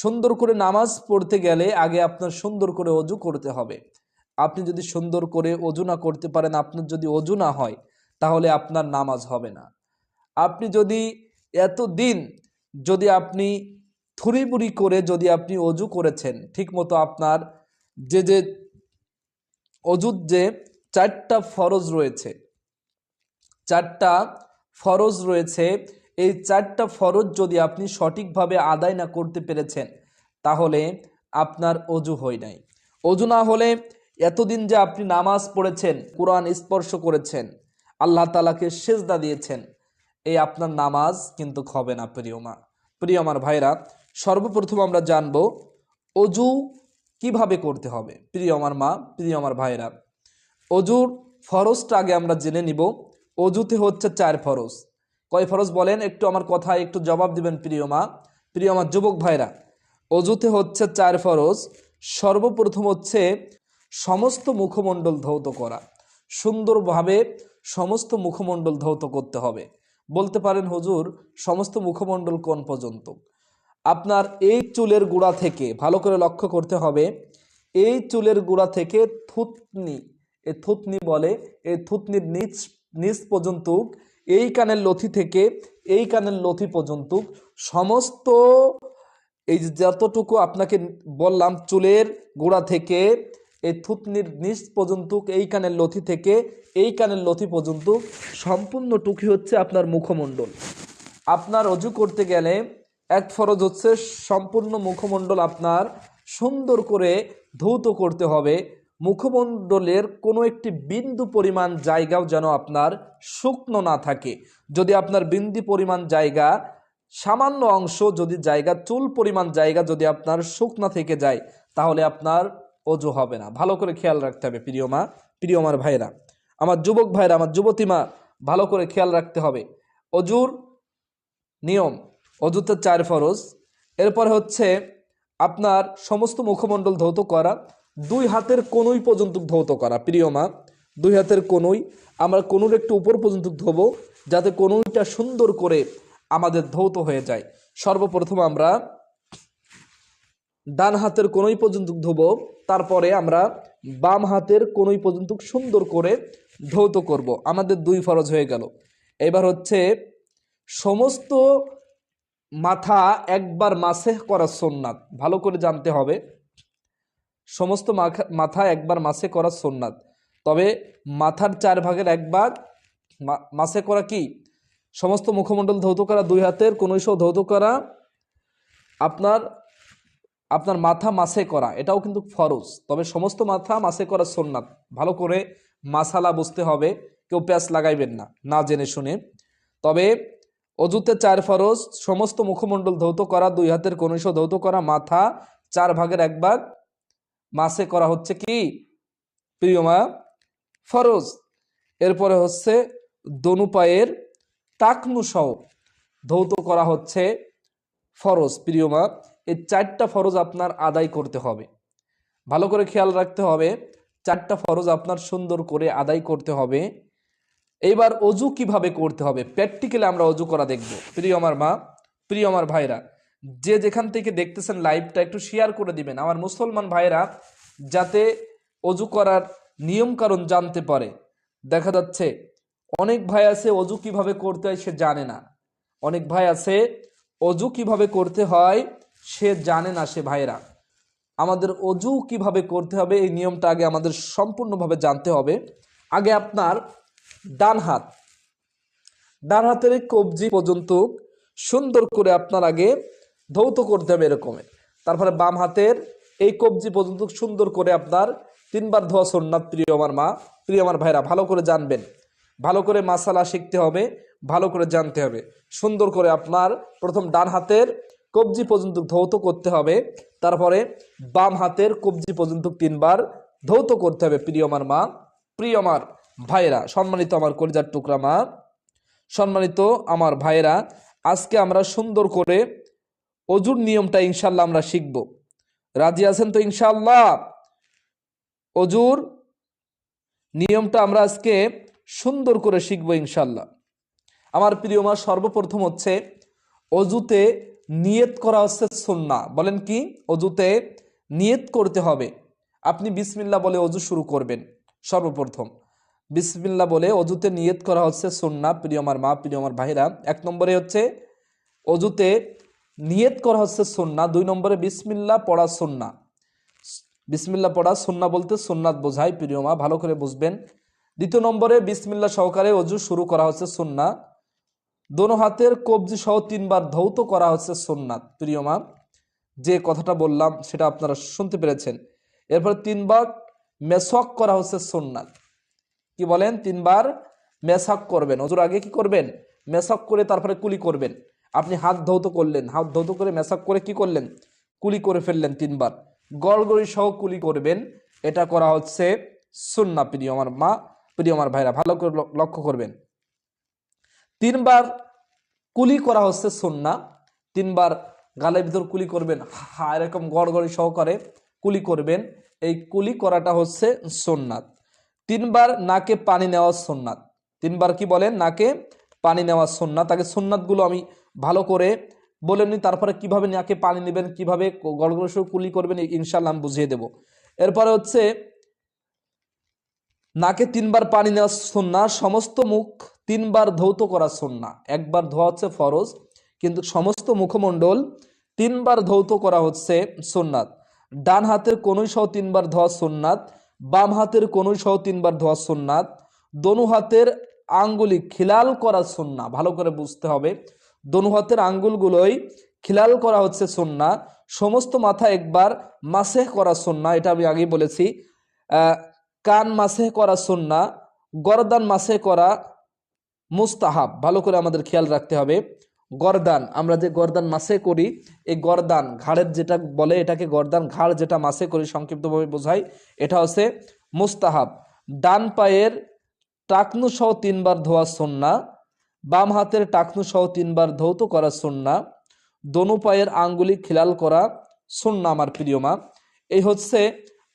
সুন্দর করে নামাজ পড়তে গেলে আগে আপনার সুন্দর করে অজু করতে হবে। আপনি যদি সুন্দর করে অজু না করতে পারেন, আপনার যদি অজু না হয়, তাহলে আপনার নামাজ হবে না। আপনি যদি এত দিন যদি আপনি থুরিবুরি করে যদি আপনি অজু করেছেন, ঠিকমতো আপনার যে যে অজুর যে চারটা ফরজ রয়েছে, চারটা ফরজ রয়েছে এই চারটা ফরজ যদি আপনি সঠিকভাবে আদায় না করতে পেরেছেন, তাহলে আপনার অজু হয় নাই। অজু না হলে এতদিন যে আপনি নামাজ পড়েছেন, কোরআন স্পর্শ করেছেন, আল্লাহ তালাকে সেজদা দিয়েছেন এই আপনার নামাজ কিন্তু হবে না, প্রিয় মা। প্রিয় আমার ভাইরা, সর্বপ্রথম আমরা জানব অজু কীভাবে করতে হবে। প্রিয় আমার মা, প্রিয় আমার ভাইরা, অজুর ফরজটা আগে আমরা জেনে নিব। অজুতে হচ্ছে চার ফরজ। কয় ফরজ বলেন, একটু আমার কথায় একটু জবাব দিবেন প্রিয় মা। প্রিয় আমার যুবক ভাইরা, অজুতে হচ্ছে চার ফরজ। সর্বপ্রথম হচ্ছে সমস্ত মুখমণ্ডল ধৌত করা। সুন্দরভাবে সমস্ত মুখমণ্ডল ধৌত করতে হবে। বলতে পারেন, হুজুর, সমস্ত মুখমণ্ডল কোন পর্যন্ত? আপনার এই চুলের গোড়া থেকে, ভালো করে লক্ষ্য করতে হবে, এই চুলের গোড়া থেকে থুতনি, এ থুতনি বলে এই থুতনির নিচ নিচ পর্যন্ত এই কানের লথি থেকে এই কানের লথি পর্যন্ত সমস্ত এই যতটুকু আপনাকে বললাম চুলের গোড়া থেকে, এই থুতনির নিচ পর্যন্ত, এই কানের লথি থেকে, এই কানের লথি পর্যন্ত সম্পূর্ণ টুকি হচ্ছে আপনার মুখমণ্ডল। আপনার অজু করতে গেলে এক ফরজ হচ্ছে সম্পূর্ণ মুখমণ্ডল আপনার সুন্দর করে ধৌত করতে হবে। মুখমণ্ডলের কোনো একটি বিন্দু পরিমাণ জায়গাও যেন আপনার শুকনো না থাকে। যদি আপনার বিন্দু পরিমাণ জায়গা সামান্য অংশ, যদি জায়গা চুল পরিমাণ জায়গা যদি আপনার শুকনা থেকে যায়, তাহলে আপনার অজু হবে না। ভালো করে খেয়াল রাখতে হবে প্রিয় মা, প্রিয় আমার ভাইরা আমার যুবক ভাইরা আমার যুবতী মা, ভালো করে খেয়াল রাখতে হবে। অজুর নিয়ম, অজুতে চার ফরজ। এরপর হচ্ছে আপনার সমস্ত মুখমণ্ডল ধৌত করা দুই হাতের কোনোই পর্যন্ত ধৌত করা। প্রিয় মা, দুই হাতের কোনোই আমরা কোনোর একটু উপর পর্যন্ত ধোবো, যাতে কোনোইটা সুন্দর করে আমাদের ধৌত হয়ে যায়। সর্বপ্রথম আমরা ডান হাতের কোনোই পর্যন্ত ধোব, তারপরে আমরা বাম হাতের কোনোই পর্যন্ত সুন্দর করে ধৌত করব। আমাদের দুই ফরজ হয়ে গেল। এবার হচ্ছে সমস্ত মাথা একবার মাসেহ করা সোননাথ ভালো করে জানতে হবে সমস্ত মাথা একবার মাসে করা সোননাথ। তবে মাথার চার ভাগের এক ভাগ মা- মাসে করা কি? সমস্ত মুখমণ্ডল ধৌত করা দুই হাতের কোনোইশো ধৌত করা আপনার আপনার মাথা মাসে করা, এটাও কিন্তু ফরজ। তবে সমস্ত মাথা মাসে করা সোননাথ। ভালো করে মাসালা বুঝতে হবে, কেউ প্যাঁচ লাগাইবেন না না জেনে শুনে। তবে অজুতে চার ফরজ, সমস্ত মুখমণ্ডল ধৌত করা দুই হাতের কনিষ্ঠ ধৌত করা মাথা চার ভাগের এক ভাগ মাসে করা হচ্ছে কি? প্রিয় মা, ফরজ। এরপরে হচ্ছে দনু পায়ের টাকনু সহ ধৌত করা হচ্ছে ফরজ। প্রিয় মা, এই চারটা ফরজ আপনার আদায় করতে হবে। ভালো করে খেয়াল রাখতে হবে, চারটা ফরজ আপনার সুন্দর করে আদায় করতে হবে। এইবার অজু কীভাবে করতে হবে? প্র্যাকটিক্যালি আমরা অজু করা দেখব। প্রিয় আমার মা, প্রিয় আমার ভাইরা যে যেখান থেকে দেখতেছেন লাইভটা একটু শেয়ার করে দিবেন। আমার মুসলমান ভাইরা যাতে অজু করার নিয়ম কারণ জানতে পারে। দেখা যাচ্ছে, অনেক ভাই আছে অজু কীভাবে করতে হয় সে জানে না। অনেক ভাই আছে, অজু কীভাবে করতে হয় সে জানে না সে ভাইরা আমাদের অজু কীভাবে করতে হবে, এই নিয়মটা আগে আমাদের সম্পূর্ণভাবে জানতে হবে। আগে আপনার ডান হাত, ডান হাতের কবজি পর্যন্ত সুন্দর করে আপনার আগে ধৌত করতে হবে এরকমের তারপরে বাম হাতের এই কবজি পর্যন্ত সুন্দর করে আপনার তিনবার ধোয়া সোননাথ প্রিয় আমার মা প্রিয় আমার ভাইরা ভালো করে জানবেন। ভালো করে মাসালা শিখতে হবে, ভালো করে জানতে হবে। সুন্দর করে আপনার প্রথম ডান হাতের কবজি পর্যন্ত ধৌত করতে হবে তারপরে বাম হাতের কবজি পর্যন্ত তিনবার ধৌত করতে হবে প্রিয় আমার মা প্রিয় আমার ভাইরা। সম্মানিত আমার কলিজার টুকরা মা, সম্মানিত আমার ভাইরা আজকে আমরা সুন্দর করে অজুর নিয়মটা ইনশাল্লাহ আমরা শিখব। রাজি আছেন তো ইনশাল্লাহ? অজুর নিয়মটা আমরা আজকে সুন্দর করে শিখব ইনশাল্লাহ। আমার প্রিয় মা, সর্বপ্রথম হচ্ছে অজুতে নিয়ত করা হচ্ছে সুন্না বলেন কি? অজুতে নিয়ত করতে হবে। আপনি বিসমিল্লা বলে অজু শুরু করবেন, সর্বপ্রথম। বিসমিল্লা বলে অজুতে নিয়ত করা হচ্ছে সুন্না প্রিয় আমার মা, প্রিয় আমার ভাইরা, এক নম্বরে হচ্ছে অজুতে নিয়ত করা হচ্ছে সুন্না দুই নম্বরে বিসমিল্লা পড়া সুন্না বিসমিল্লা পড়া সুন্না বলতে সুন্নাত বোঝায় প্রিয় মা, ভালো করে বুঝবেন। দ্বিতীয় নম্বরে বিসমিল্লা সহকারে অজু শুরু করা হচ্ছে সুন্না দোনো হাতের কবজি সহ তিনবার ধৌত করা হচ্ছে সুন্নাত, প্রিয় মা। যে কথাটা বললাম, সেটা আপনারা শুনতে পেরেছেন। এরপর তিনবার মেসক করা হচ্ছে সুন্নাত। কি বলেন? তিনবার মেসাক করবেন। অজুর আগে কি করবেন? মেসাক করে তারপরে কুলি করবেন। আপনি হাত ধৌত করলেন, হাত ধৌত করে মেসাক করে কি করলেন? কুলি করে ফেললেন তিনবার। গড়গড়ি সহ কুলি করবেন। এটা করা হচ্ছে সুন্না প্রিয় আমার মা, প্রিয় আমার ভাইরা, ভালো করে লক্ষ্য করবেন। তিনবার কুলি করা হচ্ছে সুন্না তিনবার গালের ভিতর কুলি করবেন। হা এরকম গড়গড়ি সহকারে কুলি করবেন। এই কুলি করাটা হচ্ছে সোননাথ তিনবার নাকে পানি নেওয়া সোননাথ তিনবার কি বলেন? নাকে পানি নেওয়া সোননাথ তাকে সোননাথগুলো আমি ভালো করে বলে নিই, তারপরে কীভাবে নাকে পানি নেবেন, কীভাবে গড়গড় কুলি করবেন ইনশাল্লাহ আমি বুঝিয়ে দেব। এরপরে হচ্ছে, নাকে তিনবার পানি নেওয়া সন্না সমস্ত মুখ তিনবার ধৌত করা সন্না একবার ধোয়া হচ্ছে ফরজ, কিন্তু সমস্ত মুখমণ্ডল তিনবার ধৌত করা হচ্ছে সোননাথ ডান হাতের কনুই সহ তিনবার ধোয়া সোননাথ বাম হাতের কনুই সহ তিনবার ধোয়া সোননাথ দনু হাতের আঙ্গুলি খিলাল করা সন্না, ভালো করে বুঝতে হবে। দনু হাতের আঙ্গুলগুলোই খিলাল করা হচ্ছে সন্না। সমস্ত মাথা একবার মাসেহ করা সন্না, এটা আমি আগেই বলেছি। কান মাসে করা সুন্না, গরদান মাসে করা মুস্তাহাব, ভালো করে আমাদের খেয়াল রাখতে হবে। গরদান, আমরা যে গরদান মাসে করি, এই গরদান, ঘাড়ের যেটা বলে এটাকে গরদান, ঘাড় যেটা মাসে করি, সংক্ষিপ্তভাবে বোঝাই, এটা হচ্ছে মুস্তাহাব। ডান পায়ের টাকনু সহ তিনবার ধোয়া সন্না, বাম হাতের টাকনু সহ তিনবার ধৌত করা সন্না, দনু পায়ের আঙ্গুলি খিলাল করা সুন্না আমার প্রিয় মা। এই হচ্ছে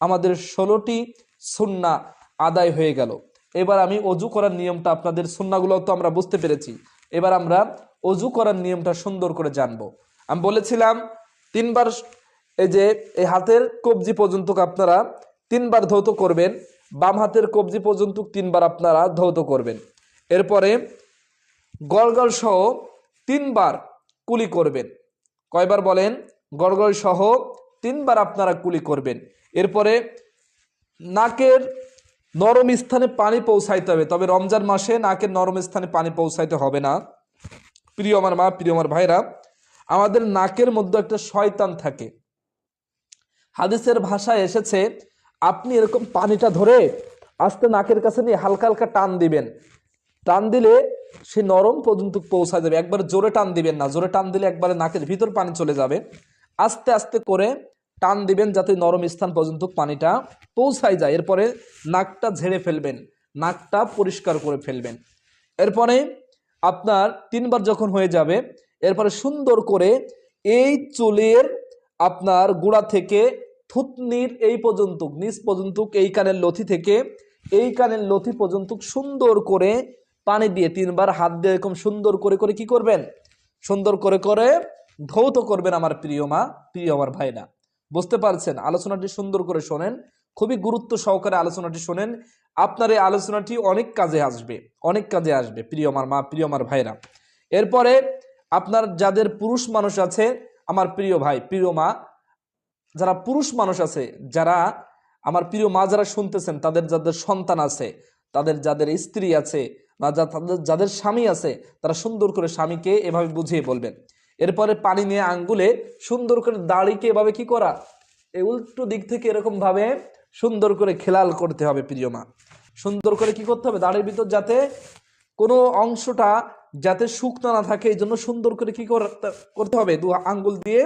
আমাদের ষোলোটি সুন্না আদায় হয়ে গেল। এবার আমি অজু করার নিয়মটা আপনাদের সুন্নাগুলো তো আমরা বুঝতে পেরেছি। এবার আমরা অজু করার নিয়মটা সুন্দর করে জানব। আমি বলেছিলাম, তিনবার এই যে এই হাতের কবজি পর্যন্ত আপনারা তিনবার ধৌত করবেন বাম হাতের কবজি পর্যন্ত তিনবার আপনারা ধৌত করবেন। এরপরে গড়গড় সহ তিনবার কুলি করবেন। কয়বার বলেন? গড়গড় সহ তিনবার আপনারা কুলি করবেন। এরপরে নাকের নরম স্থানে পানি পৌঁছাইতে হবে। তবে রমজান মাসে নাকের নরম স্থানে পানি পৌঁছাইতে হবে না। প্রিয় আমার মা, প্রিয় আমার ভাইরা, আমাদের নাকের মধ্যে একটা শয়তান থাকে। হাদিসের ভাষায় এসেছে আপনি এরকম পানিটা ধরে আস্তে নাকের কাছে নিয়ে হালকা হালকা টান দিবেন। টান দিলে সে নরম পর্যন্ত পৌঁছা যাবে। একবার জোরে টান দিবেন না। জোরে টান দিলে একবারে নাকের ভিতর পানি চলে যাবে। আস্তে আস্তে করে টান দিবেন যাতে নরম স্থান পর্যন্ত পানিটা পৌঁছায় যায়। এরপরে নাকটা ঝেড়ে ফেলবেন। নাকটা পরিষ্কার করে ফেলবেন। এরপরে আপনার তিনবার যখন হয়ে যাবে, এরপরে সুন্দর করে এই চুলের আপনার গোড়া থেকে থুতনির এই পর্যন্ত নিচ পর্যন্ত এই কানের লথি থেকে, এই কানের লথি পর্যন্ত সুন্দর করে পানি দিয়ে তিনবার হাত দিয়ে এরকম সুন্দর করে করে কি করবেন? সুন্দর করে করে ধৌত করবেন আমার প্রিয় মা, প্রিয় আমার ভাইরা। বুঝতে পারছেন? আলোচনাটি সুন্দর করে শোনেন, খুবই গুরুত্ব সহকারে আলোচনাটি শোনেন। আপনার এই আলোচনাটি অনেক কাজে আসবে, অনেক কাজে আসবে, প্রিয় আমার মা, প্রিয় আমার ভাইরা। এরপরে আপনার যাদের পুরুষ মানুষ আছে, আমার প্রিয় ভাই, প্রিয় মা যারা পুরুষ মানুষ আছে, যারা আমার প্রিয় মা যারা শুনতেছেন, তাদের যাদের সন্তান আছে, তাদের যাদের স্ত্রী আছে, বা তাদের, যাদের স্বামী আছে, তারা সুন্দর করে স্বামীকে এভাবে বুঝিয়ে বলবেন। এরপরে পানি নিয়ে আঙ্গুলে সুন্দর করে দাড়িকে এভাবে কি করা? এই উল্টো দিক থেকে এরকম ভাবে সুন্দর করে খেলাল করতে হবে প্রিয় মা। সুন্দর করে কি করতে হবে? দাড়ির ভিতর যাতে কোনো অংশটা যাতে শুকনো না থাকে, এই জন্য সুন্দর করে কি করতে হবে? দু আঙ্গুল দিয়ে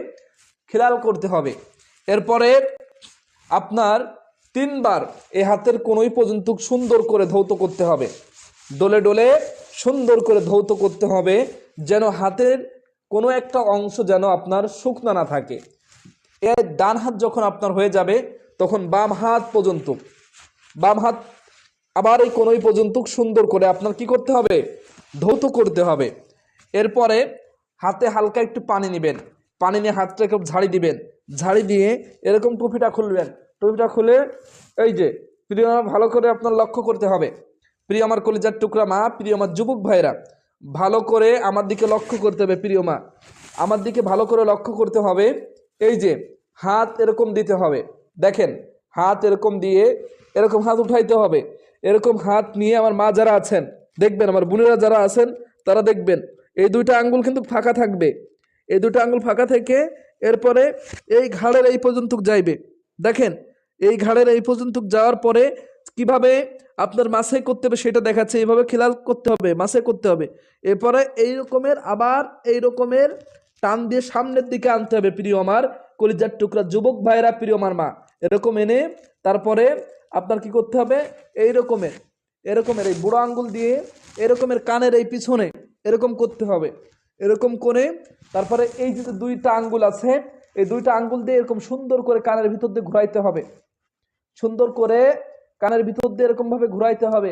খেলাল করতে হবে। এরপরে আপনার তিনবার এ হাতের কোনোই পর্যন্ত সুন্দর করে ধৌত করতে হবে। ডলে ডলে সুন্দর করে ধৌত করতে হবে যেন হাতের কোনো একটা অংশ যেন আপনার শুকনা না থাকে। এ ডান হাত যখন আপনার হয়ে যাবে, তখন বাম হাত পর্যন্ত। বাম হাত আবার এই কোনোই পর্যন্ত সুন্দর করে আপনার কি করতে হবে? ধৌত করতে হবে। এরপরে হাতে হালকা একটু পানি নেবেন। পানি নিয়ে হাতটা এরকম ঝাড়ি দিবেন। ঝাড়ি দিয়ে এরকম টুপিটা খুলবেন। টুপিটা খুলে এই যে, প্রিয় ভালো করে আপনার লক্ষ্য করতে হবে। প্রিয় আমার কলিজার টুকরা মা, প্রিয় আমার যুবক ভাইরা ভালো করে আমার দিকে লক্ষ্য করতে হবে, প্রিয় মা। আমার দিকে ভালো করে লক্ষ্য করতে হবে, এই যে, হাত এরকম দিতে হবে। দেখেন, হাত এরকম দিয়ে এরকম হাত উঠাইতে হবে। এরকম হাত নিয়ে আমার মা যারা আছেন, দেখবেন, আমার বোনেরা যারা আছেন, তারা দেখবেন, এই দুইটা আঙ্গুল কিন্তু ফাঁকা থাকবে। এই দুটো আঙ্গুল ফাঁকা থেকে এরপরে এই ঘাড়ের এই পর্যন্ত যাইবে। দেখেন, এই ঘাড়ের এই পর্যন্ত যাওয়ার পরে কীভাবে আপনার মাসে করতে হবে সেটা দেখাচ্ছে। এইভাবে খেলাল করতে হবে, মাসে করতে হবে। এরপরে এই রকমের আবার এই রকমের টান দিয়ে সামনের দিকে আনতে হবে প্রিয় আমার কলিজার টুকরা। যুবক ভাইরা প্রিয় আমার মা, এরকম এনে তারপরে আপনার কি করতে হবে? এই রকমের, এরকমের এই বুড়ো আঙ্গুল দিয়ে, এরকমের কানের এই পিছনে এরকম করতে হবে। এরকম করে, তারপরে এই যে দুইটা আঙ্গুল আছে, এই দুইটা আঙ্গুল দিয়ে এরকম সুন্দর করে কানের ভিতর দিয়ে ঘুরাইতে হবে। সুন্দর করে কানের ভিতর দিয়ে এরকম ভাবে ঘুরাইতে হবে।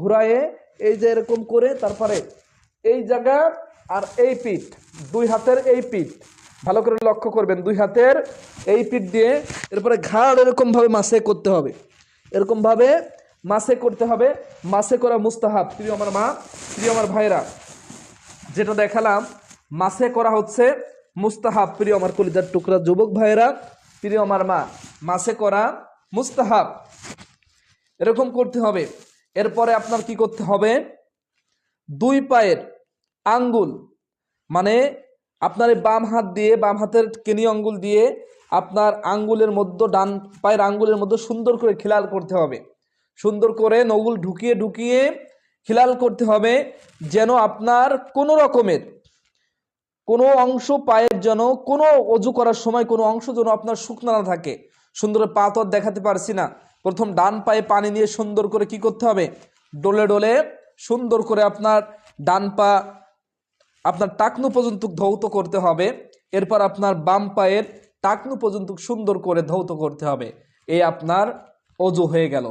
ঘুরায়ে এই যে এরকম করে, তারপরে এই জায়গা আর এই পিঠ, দুই হাতের এই পিঠ, ভালো করে লক্ষ্য করবেন, দুই হাতের এই পিঠ দিয়ে এরপরে ঘাড় এরকম ভাবে মাসে করতে হবে। এরকম ভাবে মাসে করতে হবে। মাসে করা মুস্তাহাব। প্রিয় আমার মা, প্রিয় আমার ভাইরা যেটা দেখালাম মাসে করা হচ্ছে মুস্তাহাব। প্রিয় আমার কলিজার টুকরা যুবক ভাইয়েরা, প্রিয় আমার মা মাসে করা মুস্তাহাব। এরকম করতে হবে। এরপরে আপনার কি করতে হবে? দুই পায়ের আঙ্গুল মানে আপনার বাম হাত দিয়ে, বাম হাতের কেনি আঙ্গুল দিয়ে আপনার আঙ্গুলের মধ্যে, ডান পায়ের আঙ্গুলের মধ্যে সুন্দর করে খিলাল করতে হবে। সুন্দর করে নগুল ঢুকিয়ে ঢুকিয়ে খিলাল করতে হবে যেন আপনার কোনো রকমের কোনো অংশ পায়ের যেন কোনো অজু করার সময় কোনো অংশ যেন আপনার শুকনো না থাকে। সুন্দর পা দেখাতে পারছি না। প্রথম ডান পায়ে পানি নিয়ে সুন্দর করে কি করতে হবে? ডোলে ডোলে সুন্দর করে আপনার ডান পা আপনার টাকনু পর্যন্ত ধৌত করতে হবে। এরপর আপনার বাম পায়ের টাকনু পর্যন্ত সুন্দর করে ধৌত করতে হবে। এই আপনার অজু হয়ে গেল।